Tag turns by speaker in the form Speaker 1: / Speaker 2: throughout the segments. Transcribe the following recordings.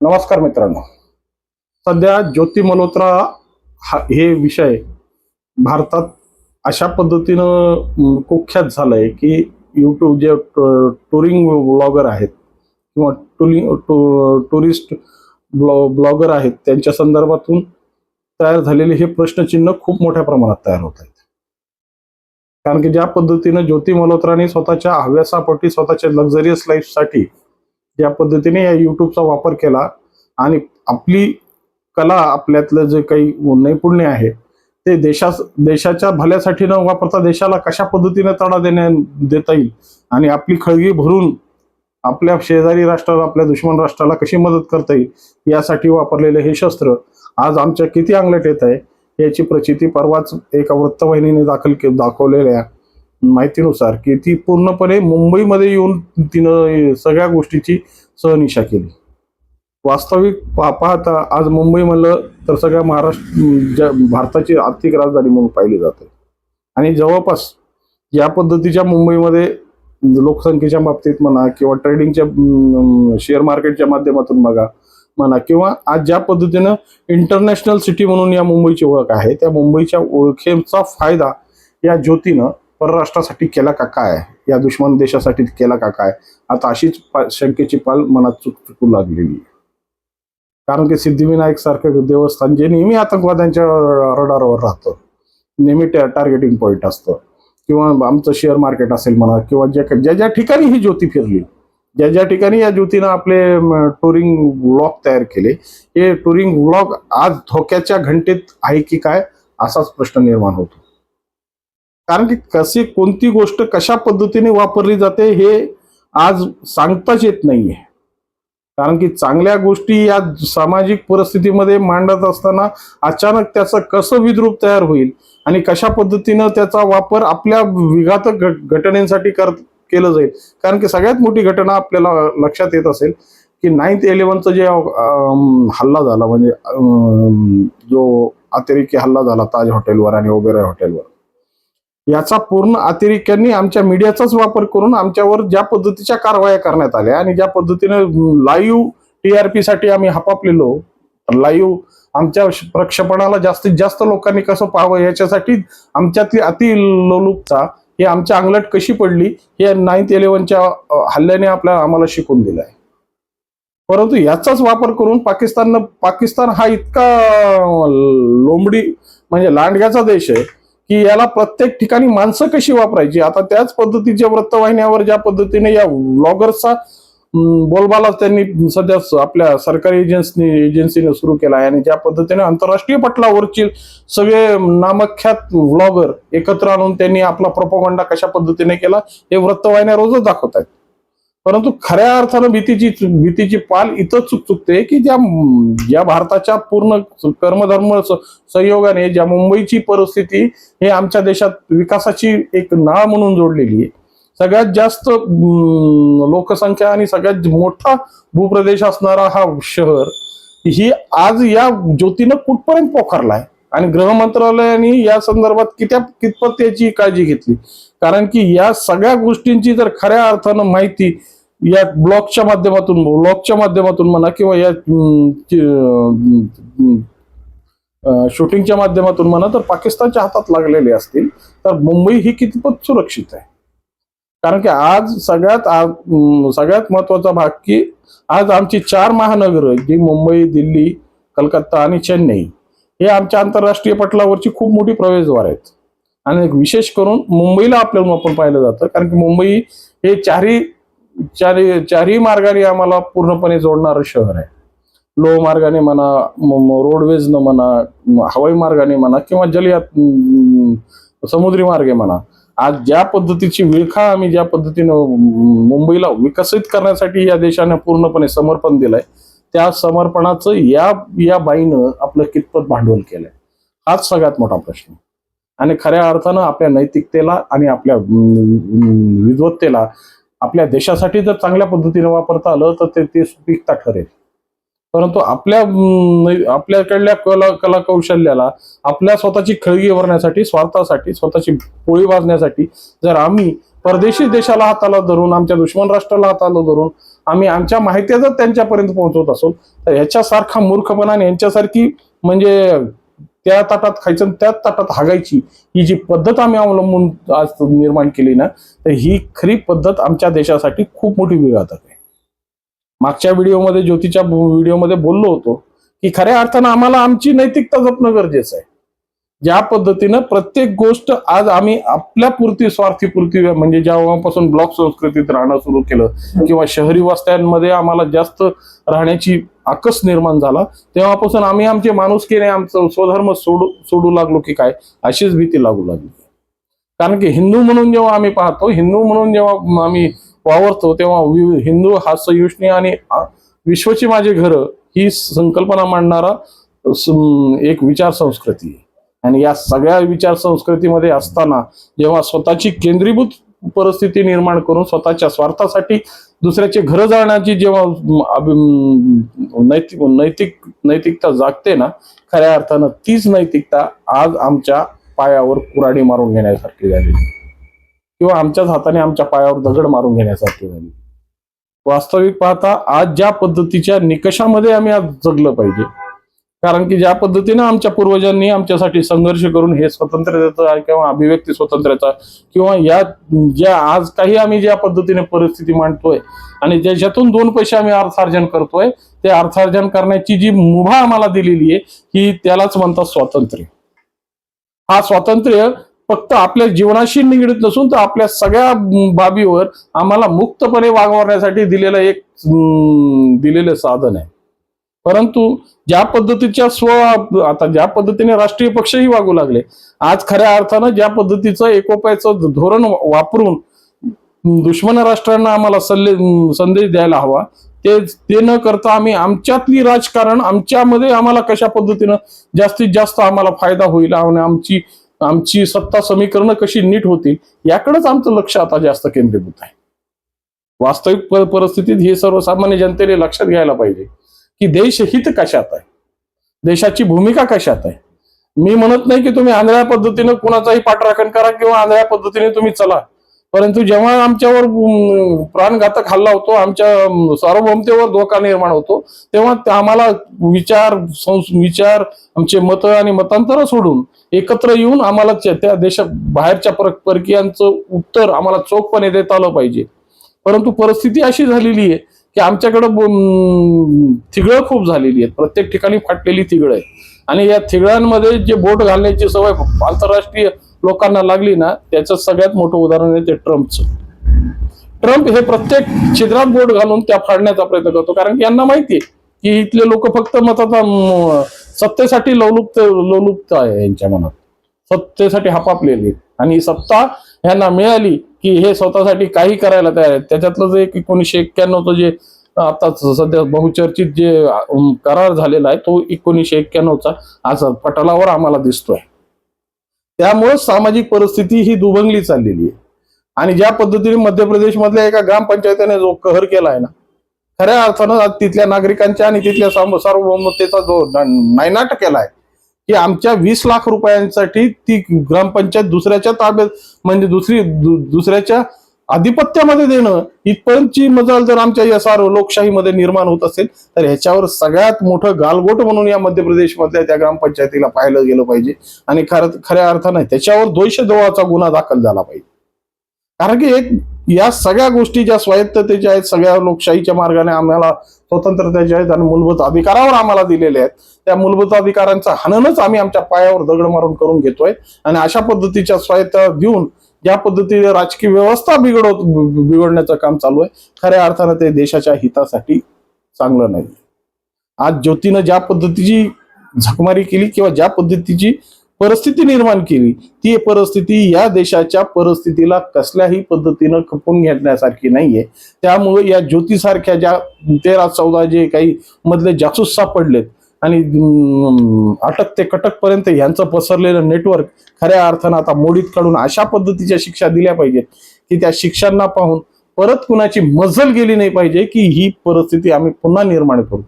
Speaker 1: नमस्कार मित्रांनो. सध्या ज्योती मल्होत्रा हा हे विषय भारतात अशा पद्धतीनं कुख्यात कुख्यात झालंय की यूट्यूब जे टुरिंग ब्लॉगर आहेत किंवा टुरिंग टुरिस्ट ब्लॉ ब्लॉगर आहेत त्यांच्या संदर्भातून तयार झालेले हे प्रश्नचिन्ह खूप मोठ्या प्रमाणात तयार होत आहेत. कारण की ज्या पद्धतीनं ज्योती मल्होत्राने स्वतःच्या हव्यासापोटी स्वतःच्या लक्झरियस लाईफसाठी ज्या पद्धतीने या युट्यूबचा वापर केला आणि आपली कला आपल्यातलं जे काही नैपुण्य आहे ते देशा देशाच्या भल्यासाठी न वापरता देशाला कशा पद्धतीने तडा देण्या देता येईल आणि आपली खळगी भरून आपल्या शेजारी राष्ट्राला आपल्या दुश्मन राष्ट्राला कशी मदत करता येईल यासाठी वापरलेले हे शस्त्र आज आमच्या किती अंगलट येत आहे याची प्रचिती परवाच एका वृत्तवाहिनीने दाखल के दाखवलेल्या माहितीनुसार की ती पूर्णपणे मुंबईमध्ये येऊन तिनं सगळ्या गोष्टीची सहनिशा केली. वास्तविक पा- पाहता आज मुंबई म्हणलं तर सगळ्या महाराष्ट्र ज्या भारताची आर्थिक राजधानी म्हणून पाहिली जाते. आणि जवळपास या पद्धतीच्या मुंबईमध्ये लोकसंख्येच्या बाबतीत म्हणा किंवा ट्रेडिंगच्या शेअर मार्केटच्या माध्यमातून बघा म्हणा किंवा आज ज्या पद्धतीनं इंटरनॅशनल सिटी म्हणून या मुंबईची ओळख आहे त्या मुंबईच्या ओळखेचा फायदा या ज्योतीनं परराष्ट्रासाठी केला का काय? या दुश्मन देशासाठी केला का काय? आता अशीच पा- शंकेची पाल मनात चुक चुकू लागलेली कारण की सिद्धिविनायक सारखं देवस्थान जे नेहमी आतंकवाद्यांच्या रडारवर राहतं. नेहमी टार्गेटिंग पॉईंट असतं. किंवा आमचं शेअर मार्केट असेल म्हणा किंवा ज्या ज्या ज्या ठिकाणी ही ज्योती फिरली ज्या ज्या ठिकाणी या ज्योतीनं आपले टुरिंग ब्लॉग तयार केले हे टुरिंग ब्लॉग आज धोक्याच्या घंटेत आहे की काय? असाच प्रश्न निर्माण होतो. कारण की कशी कोणती गोष्ट कशा पद्धतीने वापरली जाते हे आज सांगताच येत नाहीये. कारण की चांगल्या गोष्टी या सामाजिक परिस्थितीमध्ये मांडत असताना अचानक त्याचं कसं विद्रूप तयार होईल आणि कशा पद्धतीनं त्याचा वापर आपल्या विघातक घट- घटनेसाठी कर केलं जाईल. कारण की सगळ्यात मोठी घटना आपल्याला लक्षात येत असेल की नाईन्थ इलेव्हनचा जे हल्ला झाला म्हणजे जो अतिरेकी हल्ला झाला ताज हॉटेलवर आणि ओबेरॉय हॉटेलवर. याचा पूर्ण अतिरेक्यांनी आमच्या मीडियाचाच वापर करून आमच्यावर ज्या पद्धतीच्या कारवाया करण्यात आल्या आणि ज्या पद्धतीने लाईव्ह टीआरपी साठी आम्ही हपापलेलो लाईव्ह आमच्या प्रक्षेपणाला जास्तीत जास्त लोकांनी कसं पाहावं याच्यासाठी आमच्यातली अति लोलुपता ही आमच्या अंगलट कशी पडली हे नाईन्थ इलेव्हनच्या हल्ल्याने आपल्या आम्हाला शिकून दिलं आहे परंतु याचाच वापर करून पाकिस्ताननं पाकिस्तान हा इतका लोंबडी म्हणजे लांडग्याचा देश आहे की याला प्रत्येक ठिकाणी माणसं कशी वापरायची? आता त्याच पद्धतीच्या वृत्तवाहिन्यावर ज्या पद्धतीने या व्लॉगर्सचा बोलबाला त्यांनी सध्या आपल्या सरकारी एजन्सी एजन्सीने सुरू केला आहे. आणि ज्या पद्धतीने आंतरराष्ट्रीय पटलावरची सगळे नामख्यात व्लॉगर एकत्र आणून त्यांनी आपला प्रोपोगंडा कशा पद्धतीने केला हे वृत्तवाहिन्या रोजच दाखवत आहेत. परंतु खऱ्या अर्थानं भीतीची भीतीची पाल इथं चुक चुकते की ज्या ज्या भारताच्या पूर्ण कर्मधर्म सहयोगाने संयोगाने ज्या मुंबईची परिस्थिती हे आमच्या देशात विकासाची एक नाळ म्हणून जोडलेली आहे. सगळ्यात जास्त लोकसंख्या आणि सगळ्यात मोठा भूप्रदेश असणारा हा शहर ही आज या ज्योतीनं कुठपर्यंत पोखरलाय? आणि गृह मंत्रालयाने या संदर्भात कित्या कितपत याची काळजी घेतली? कारण की या सगळ्या गोष्टींची जर खऱ्या अर्थानं माहिती या ब्लॉगच्या माध्यमातून ब्लॉगच्या माध्यमातून म्हणा किंवा या शूटिंगच्या माध्यमातून म्हणा तर पाकिस्तानच्या हातात लागलेले असतील तर मुंबई ही कितपत सुरक्षित आहे? कारण की आज सगळ्यात आ- सगळ्यात महत्त्वाचा भाग की आज आमची चार महानगरं जी मुंबई दिल्ली कलकत्ता आणि चेन्नई. हे आमच्या आंतरराष्ट्रीय पटलावरची खूप मोठी प्रवेशद्वार आहेत. आणि विशेष करून मुंबईला आपल्याला आपण पाहिलं जातं. कारण की मुंबई हे चारही चारही चारही मार्गाने आम्हाला पूर्णपणे जोडणारं शहर आहे. लो मार्गाने म्हणा रोडवेजनं म्हणा हवाई मार्गाने म्हणा किंवा जलयात समुद्री मार्गे म्हणा. आज ज्या पद्धतीची विळखा आम्ही ज्या पद्धतीनं मुंबईला विकसित करण्यासाठी या देशाने पूर्णपणे समर्पण दिलंय त्या समर्पणाचं या या बाईनं आपलं कितपत भांडवल केलंय? हाच सगळ्यात मोठा प्रश्न. आणि खऱ्या अर्थानं आपल्या नैतिकतेला आणि आपल्या विद्वत्तेला आपल्या देशासाठी जर चांगल्या पद्धतीने वापरता आलं तर ते ते सुपिकता ठरेल. परंतु आपल्या आपल्याकडल्या कला कला कौशल्याला आपल्या स्वतःची खळगी भरण्यासाठी स्वार्थासाठी स्वतःची पोळी वाजण्यासाठी जर आम्ही परदेशी देशाला हाताला धरून आमच्या दुश्मन राष्ट्राला हाताला धरून आम्ही आमच्या माहिती जर त्यांच्यापर्यंत पोहोचवत असो तर याच्यासारखा मूर्खपणा आणि यांच्यासारखी म्हणजे त्या ताटात खायचं आणि त्याच ताटात हागायची ही जी पद्धत आम्ही अवलंबून आज निर्माण केली ना तर ही खरी पद्धत आमच्या देशासाठी खूप मोठी विघातक आहे. मागच्या व्हिडिओमध्ये ज्योतीच्या व्हिडिओमध्ये बोललो होतो की खऱ्या अर्थानं आम्हाला आमची नैतिकता जपणं गरजेचं आहे. ज्या पद्धतीनं प्रत्येक गोष्ट आज आम्ही आपल्या पुरती स्वार्थीपुरती म्हणजे जेव्हापासून ब्लॉक संस्कृतीत राहणं सुरू केलं किंवा शहरी वस्त्यांमध्ये आम्हाला जास्त राहण्याची आकस निर्माण झाला तेव्हापासून आम्ही आमचे माणुसकीने आमचं स्वधर्म सोडू सोडू लागलो की काय? अशीच भीती लागू लागली. कारण की हिंदू म्हणून जेव्हा आम्ही पाहतो हिंदू म्हणून जेव्हा आम्ही वावरतो तेव्हा हिंदू हा सयुष्णी आणि विश्वची माझी घरं ही संकल्पना मांडणारा एक विचार संस्कृती आहे. आणि या सगळ्या विचार संस्कृतीमध्ये असताना जेव्हा स्वतःची केंद्रीभूत परिस्थिती निर्माण करून स्वतःच्या स्वार्थासाठी दुसऱ्याचे घर जाळण्याची जेव्हा नैतिक नैतिक नैतिकता जागते ना खऱ्या अर्थानं तीच नैतिकता आज आमच्या पायावर कुराडी मारून घेण्यासारखी झाली. किंवा आमच्याच हाताने आमच्या पायावर दगड मारून घेण्यासारखी झाली. वास्तविक पाहता आज ज्या पद्धतीच्या निकषामध्ये आम्ही आज जगलं पाहिजे कारण की ज्या पद्धतीनं आमच्या पूर्वजांनी आमच्यासाठी संघर्ष करून हे स्वातंत्र्याचा किंवा अभिव्यक्ती स्वातंत्र्याचा किंवा या ज्या आज काही आम्ही ज्या पद्धतीने परिस्थिती मांडतोय आणि ज्याच्यातून दोन पैसे आम्ही अर्थार्जन करतोय ते अर्थार्जन करण्याची जी मुभा आम्हाला दिलेली आहे ही त्यालाच म्हणतात स्वातंत्र्य. हा स्वातंत्र्य फक्त आपल्या जीवनाशी निगडीत नसून तर आपल्या सगळ्या बाबीवर आम्हाला मुक्तपणे वागवण्यासाठी दिलेलं एक दिलेलं साधन आहे. परंतु ज्या पद्धतीच्या स्व आता ज्या पद्धतीने राष्ट्रीय पक्षही वागू लागले आज खऱ्या अर्थानं ज्या पद्धतीचं एकोप्याचं धोरण वापरून दुश्मन राष्ट्रांना आम्हाला सल्ले संदेश द्यायला हवा ते ते न करता आम्ही आमच्यातली राजकारण आमच्यामध्ये आम्हाला कशा पद्धतीनं जास्तीत जास्त आम्हाला फायदा होईल आणि आमची आमची सत्ता समीकरणं कशी नीट होतील याकडेच आमचं लक्ष आता जास्त केंद्रीभूत आहे. वास्तविक परिस्थितीत हे सर्वसामान्य जनतेने लक्षात घ्यायला पाहिजे. की देश हित कशात आहे? देशाची भूमिका कशात आहे? मी म्हणत नाही की तुम्ही आंधळ्या पद्धतीनं कुणाचाही पाठराखण करा किंवा आंधळ्या पद्धतीने तुम्ही चला. परंतु जेव्हा आमच्यावर प्राणघातक हल्ला होतो आमच्या सार्वभौमतेवर धोका निर्माण होतो तेव्हा ते आम्हाला विचार संस- विचार आमचे मत आणि मतांतर सोडून एकत्र येऊन आम्हाला त्या त्या देशा बाहेरच्या परकीयांचं उत्तर आम्हाला चोखपणे देता आलं पाहिजे. परंतु परिस्थिती अशी झालेली आहे की आमच्याकडं अं, थिगळं खूप झालेली आहेत. प्रत्येक ठिकाणी फाटलेली थिगळं आहे आणि या थिगळांमध्ये जे बोट घालण्याची सवय आंतरराष्ट्रीय लोकांना लागली ना त्याचं सगळ्यात मोठं उदाहरण आहे ते ट्रम्पचं. ट्रम्प हे प्रत्येक छिद्रात बोट घालून त्या फाडण्याचा प्रयत्न करतो. कारण की यांना माहिती आहे की इथले लोक फक्त मताचा सत्तेसाठी लवलुप्त लवलुप्त आहे यांच्या मनात. सत्तेसाठी हापापलेले आहेत. आणि ही सत्ता ह्यांना मिळाली की हे स्वतःसाठी काही करायला तयार आहेत. त्याच्यातलं जे एकोणीसशे एक्क्याण्णवचं जे आता सध्या बहुचर्चित जे करार झालेला आहे तो एकोणीसशे एक्क्याण्णवचा आज पटलावर आम्हाला दिसतोय. त्यामुळे सामाजिक परिस्थिती ही दुभंगली चाललेली आहे. आणि ज्या पद्धतीने मध्य प्रदेश मधल्या एका ग्रामपंचायतीने जो कहर केला आहे ना खऱ्या अर्थानं तिथल्या नागरिकांच्या आणि तिथल्या सार्वभौमतेचा जो नायनाट केला आहे की आमच्या वीस लाख रुपयांसाठी ती ग्रामपंचायत दुसऱ्याच्या ताब्यात म्हणजे दुसरी दुसऱ्याच्या आधिपत्यामध्ये देणं इथपर्यंतची मजाल जर आमच्या एस आर लोकशाहीमध्ये निर्माण होत असेल तर ह्याच्यावर सगळ्यात मोठं गालबोट म्हणून या मध्य प्रदेशमधल्या त्या ग्रामपंचायतीला पाहिलं गेलं पाहिजे. आणि खरं खऱ्या अर्थानं त्याच्यावर द्वेषद्रोहाचा गुन्हा दाखल झाला पाहिजे. कारण की एक या सगळ्या गोष्टी ज्या स्वायत्ततेच्या आहेत सगळ्या लोकशाहीच्या मार्गाने आम्हाला स्वतंत्रतेच्या आहेत आणि मूलभूत अधिकारावर आम्हाला दिलेले आहेत. त्या मूलभूत अधिकारांचं हननच आम्ही आमच्या पायावर दगड मारून करून घेतोय आणि अशा पद्धतीच्या स्वायत्त देऊन ज्या पद्धतीने राजकीय व्यवस्था बिघडवत बिघडण्याचं काम चालू आहे खऱ्या अर्थानं ते देशाच्या हितासाठी चांगलं नाही. आज ज्योतीनं ज्या पद्धतीची झकमारी केली किंवा ज्या पद्धतीची परिस्थिती निर्माण केली. ती परिस्थिती या देशाच्या परिस्थितीला कसल्याही पद्धतीनं खपून घेण्यासारखी नाहीये. त्यामुळे या ज्योतीसारख्या ज्या तेरा चौदा जे काही मधले जासूस सापडलेत आणि अटक ते कटकपर्यंत यांचं पसरलेलं नेटवर्क खऱ्या अर्थानं आता मोडीत काढून अशा पद्धतीच्या शिक्षा दिल्या पाहिजेत की त्या शिक्षांना पाहून परत कुणाची मजल गेली नाही पाहिजे की ही परिस्थिती आम्ही पुन्हा निर्माण करू.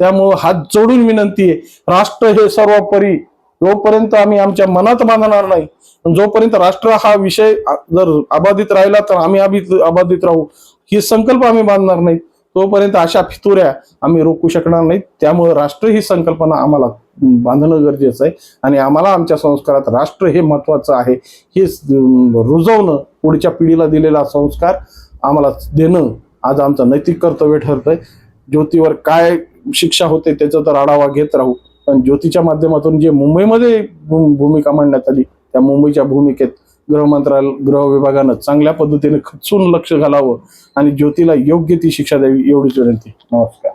Speaker 1: त्यामुळं हात जोडून विनंती आहे. राष्ट्र हे सर्वोपरी जोपर्यंत आम्ही आमच्या मनात बांधणार नाही जोपर्यंत राष्ट्र हा विषय जर अबाधित राहिला तर आम्ही अभि- अबाधित राहू. ही संकल्प आम्ही बांधणार नाही. तोपर्यंत अशा फितुऱ्या आम्ही रोखू शकणार नाही. त्यामुळे राष्ट्र ही संकल्पना आम्हाला बांधणं गरजेचं आहे. आणि आम्हाला आमच्या संस्कारात राष्ट्र हे महत्वाचं आहे. हे रुजवणं पुढच्या पिढीला दिलेला संस्कार आम्हाला देणं आज आमचं नैतिक कर्तव्य ठरतंय. ज्योतीवर काय शिक्षा होते त्याचा तर आढावा घेत राहू. ज्योतीच्या माध्यमातून जे मुंबईमध्ये भू- भूमिका मांडण्यात आली त्या मुंबईच्या भूमिकेत गृह मंत्रालय गृह विभागानं चांगल्या पद्धतीने खचून लक्ष घालावं आणि ज्योतीला योग्य ती शिक्षा द्यावी एवढीच विनंती. नमस्कार.